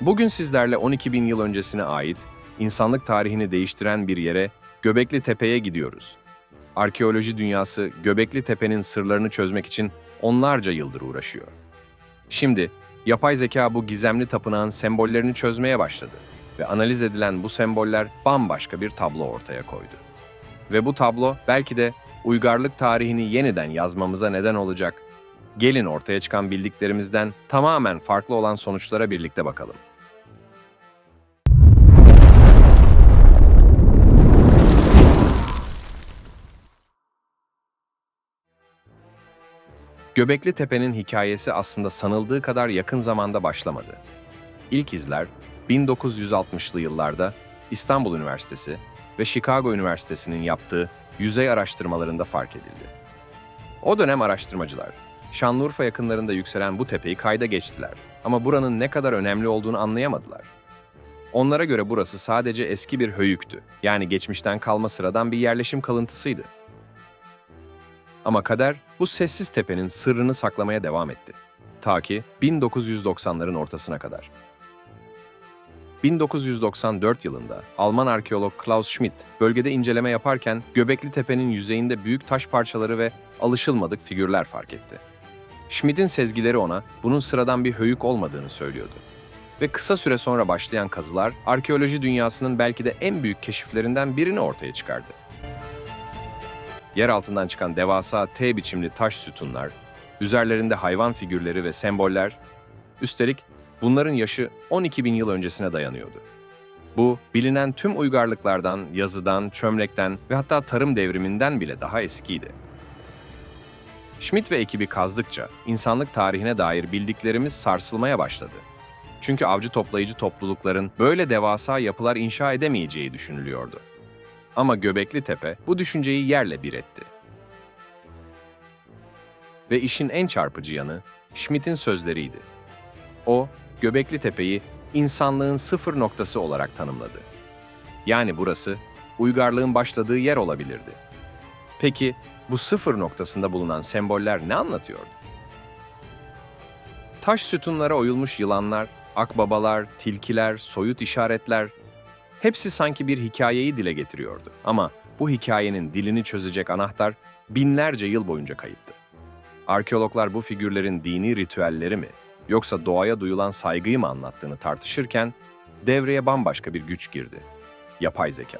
Bugün sizlerle 12 bin yıl öncesine ait, insanlık tarihini değiştiren bir yere, Göbekli Tepe'ye gidiyoruz. Arkeoloji dünyası Göbekli Tepe'nin sırlarını çözmek için onlarca yıldır uğraşıyor. Şimdi, yapay zeka bu gizemli tapınağın sembollerini çözmeye başladı ve analiz edilen bu semboller bambaşka bir tablo ortaya koydu. Ve bu tablo belki de uygarlık tarihini yeniden yazmamıza neden olacak. Gelin ortaya çıkan bildiklerimizden tamamen farklı olan sonuçlara birlikte bakalım. Göbekli Tepe'nin hikayesi aslında sanıldığı kadar yakın zamanda başlamadı. İlk izler 1960'lı yıllarda İstanbul Üniversitesi ve Chicago Üniversitesi'nin yaptığı yüzey araştırmalarında fark edildi. O dönem araştırmacılar, Şanlıurfa yakınlarında yükselen bu tepeyi kayda geçtiler ama buranın ne kadar önemli olduğunu anlayamadılar. Onlara göre burası sadece eski bir höyüktü, yani geçmişten kalma sıradan bir yerleşim kalıntısıydı. Ama kader bu sessiz tepenin sırrını saklamaya devam etti. Ta ki 1990'ların ortasına kadar. 1994 yılında Alman arkeolog Klaus Schmidt bölgede inceleme yaparken Göbekli Tepe'nin yüzeyinde büyük taş parçaları ve alışılmadık figürler fark etti. Schmidt'in sezgileri ona bunun sıradan bir höyük olmadığını söylüyordu. Ve kısa süre sonra başlayan kazılar arkeoloji dünyasının belki de en büyük keşiflerinden birini ortaya çıkardı. Yer altından çıkan devasa T biçimli taş sütunlar, üzerlerinde hayvan figürleri ve semboller, üstelik bunların yaşı 12 bin yıl öncesine dayanıyordu. Bu, bilinen tüm uygarlıklardan, yazıdan, çömlekten ve hatta tarım devriminden bile daha eskiydi. Schmidt ve ekibi kazdıkça insanlık tarihine dair bildiklerimiz sarsılmaya başladı. Çünkü avcı toplayıcı toplulukların böyle devasa yapılar inşa edemeyeceği düşünülüyordu. Ama Göbekli Tepe bu düşünceyi yerle bir etti. Ve işin en çarpıcı yanı Schmidt'in sözleriydi. O, Göbekli Tepe'yi insanlığın sıfır noktası olarak tanımladı. Yani burası uygarlığın başladığı yer olabilirdi. Peki bu sıfır noktasında bulunan semboller ne anlatıyordu? Taş sütunlara oyulmuş yılanlar, akbabalar, tilkiler, soyut işaretler hepsi sanki bir hikayeyi dile getiriyordu. Ama bu hikayenin dilini çözecek anahtar binlerce yıl boyunca kayıptı. Arkeologlar bu figürlerin dini ritüelleri mi yoksa doğaya duyulan saygıyı mı anlattığını tartışırken devreye bambaşka bir güç girdi. Yapay zeka.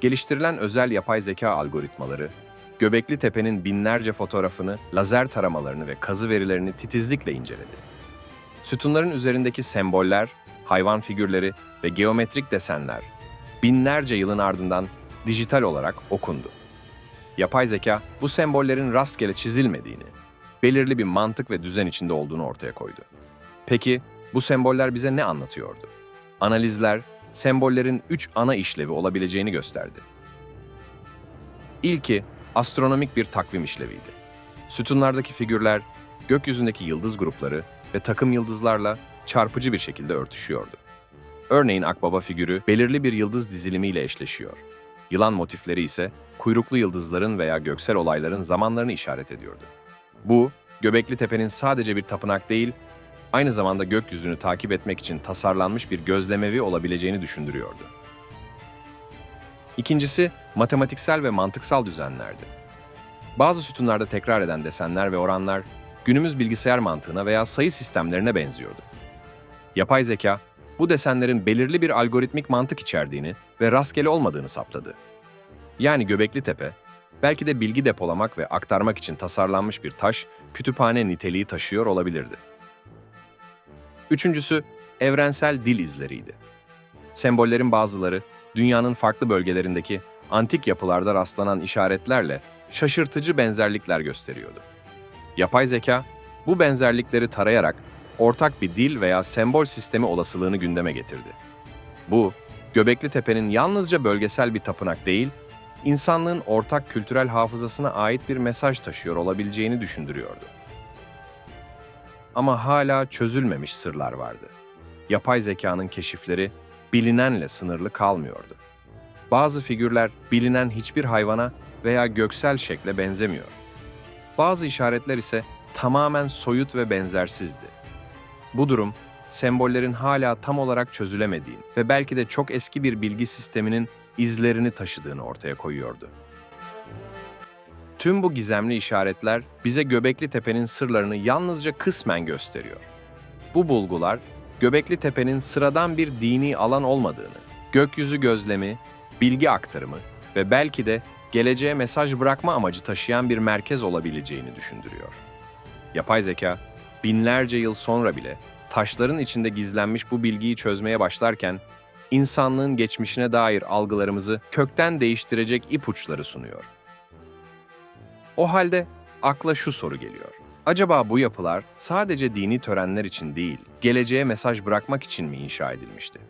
Geliştirilen özel yapay zeka algoritmaları, Göbekli Tepe'nin binlerce fotoğrafını, lazer taramalarını ve kazı verilerini titizlikle inceledi. Sütunların üzerindeki semboller, hayvan figürleri ve geometrik desenler binlerce yılın ardından dijital olarak okundu. Yapay zeka bu sembollerin rastgele çizilmediğini, belirli bir mantık ve düzen içinde olduğunu ortaya koydu. Peki bu semboller bize ne anlatıyordu? Analizler sembollerin üç ana işlevi olabileceğini gösterdi. İlki astronomik bir takvim işleviydi. Sütunlardaki figürler gökyüzündeki yıldız grupları ve takım yıldızlarla çarpıcı bir şekilde örtüşüyordu. Örneğin akbaba figürü belirli bir yıldız dizilimiyle eşleşiyor. Yılan motifleri ise kuyruklu yıldızların veya göksel olayların zamanlarını işaret ediyordu. Bu, Göbekli Tepe'nin sadece bir tapınak değil, aynı zamanda gökyüzünü takip etmek için tasarlanmış bir gözlemevi olabileceğini düşündürüyordu. İkincisi, matematiksel ve mantıksal düzenlerdi. Bazı sütunlarda tekrar eden desenler ve oranlar günümüz bilgisayar mantığına veya sayı sistemlerine benziyordu. Yapay zeka, bu desenlerin belirli bir algoritmik mantık içerdiğini ve rastgele olmadığını saptadı. Yani Göbekli Tepe, belki de bilgi depolamak ve aktarmak için tasarlanmış bir taş, kütüphane niteliği taşıyor olabilirdi. Üçüncüsü, evrensel dil izleriydi. Sembollerin bazıları, dünyanın farklı bölgelerindeki antik yapılarda rastlanan işaretlerle şaşırtıcı benzerlikler gösteriyordu. Yapay zeka, bu benzerlikleri tarayarak ortak bir dil veya sembol sistemi olasılığını gündeme getirdi. Bu, Göbekli Tepe'nin yalnızca bölgesel bir tapınak değil, insanlığın ortak kültürel hafızasına ait bir mesaj taşıyor olabileceğini düşündürüyordu. Ama hala çözülmemiş sırlar vardı. Yapay zekanın keşifleri bilinenle sınırlı kalmıyordu. Bazı figürler bilinen hiçbir hayvana veya göksel şekle benzemiyor. Bazı işaretler ise tamamen soyut ve benzersizdi. Bu durum sembollerin hala tam olarak çözülemediğini ve belki de çok eski bir bilgi sisteminin izlerini taşıdığını ortaya koyuyordu. Tüm bu gizemli işaretler bize Göbekli Tepe'nin sırlarını yalnızca kısmen gösteriyor. Bu bulgular, Göbekli Tepe'nin sıradan bir dini alan olmadığını, gökyüzü gözlemi, bilgi aktarımı ve belki de geleceğe mesaj bırakma amacı taşıyan bir merkez olabileceğini düşündürüyor. Yapay zeka, binlerce yıl sonra bile taşların içinde gizlenmiş bu bilgiyi çözmeye başlarken, insanlığın geçmişine dair algılarımızı kökten değiştirecek ipuçları sunuyor. O halde akla şu soru geliyor. Acaba bu yapılar sadece dini törenler için değil, geleceğe mesaj bırakmak için mi inşa edilmişti?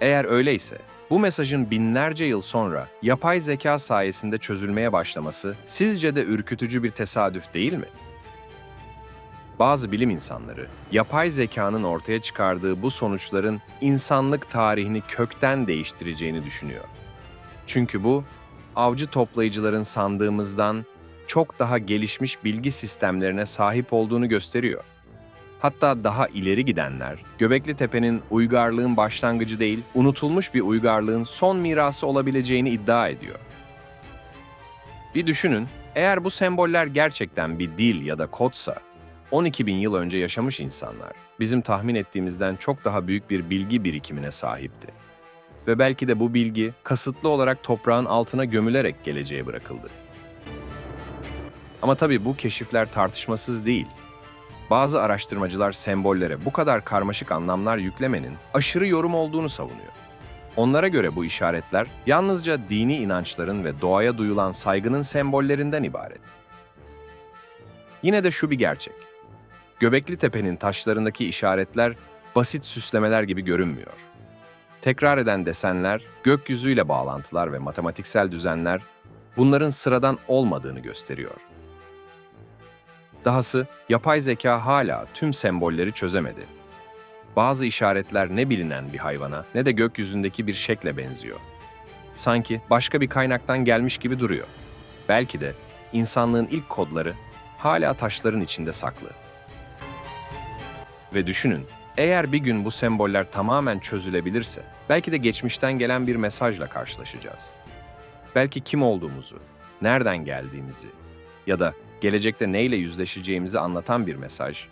Eğer öyleyse, bu mesajın binlerce yıl sonra yapay zeka sayesinde çözülmeye başlaması sizce de ürkütücü bir tesadüf değil mi? Bazı bilim insanları, yapay zekanın ortaya çıkardığı bu sonuçların insanlık tarihini kökten değiştireceğini düşünüyor. Çünkü bu, avcı toplayıcıların sandığımızdan çok daha gelişmiş bilgi sistemlerine sahip olduğunu gösteriyor. Hatta daha ileri gidenler, Göbekli Tepe'nin uygarlığın başlangıcı değil, unutulmuş bir uygarlığın son mirası olabileceğini iddia ediyor. Bir düşünün, eğer bu semboller gerçekten bir dil ya da kodsa, 12 bin yıl önce yaşamış insanlar, bizim tahmin ettiğimizden çok daha büyük bir bilgi birikimine sahipti. Ve belki de bu bilgi kasıtlı olarak toprağın altına gömülerek geleceğe bırakıldı. Ama tabii bu keşifler tartışmasız değil. Bazı araştırmacılar sembollere bu kadar karmaşık anlamlar yüklemenin aşırı yorum olduğunu savunuyor. Onlara göre bu işaretler yalnızca dini inançların ve doğaya duyulan saygının sembollerinden ibaret. Yine de şu bir gerçek. Göbekli Tepe'nin taşlarındaki işaretler basit süslemeler gibi görünmüyor. Tekrar eden desenler, gökyüzüyle bağlantılar ve matematiksel düzenler bunların sıradan olmadığını gösteriyor. Dahası yapay zeka hala tüm sembolleri çözemedi. Bazı işaretler ne bilinen bir hayvana ne de gökyüzündeki bir şekle benziyor. Sanki başka bir kaynaktan gelmiş gibi duruyor. Belki de insanlığın ilk kodları hala taşların içinde saklı. Ve düşünün, eğer bir gün bu semboller tamamen çözülebilirse, belki de geçmişten gelen bir mesajla karşılaşacağız. Belki kim olduğumuzu, nereden geldiğimizi ya da gelecekte neyle yüzleşeceğimizi anlatan bir mesaj.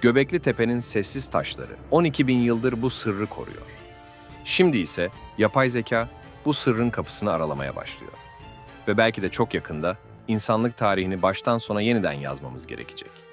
Göbekli Tepe'nin sessiz taşları 12 bin yıldır bu sırrı koruyor. Şimdi ise yapay zeka bu sırrın kapısını aralamaya başlıyor. Ve belki de çok yakında insanlık tarihini baştan sona yeniden yazmamız gerekecek.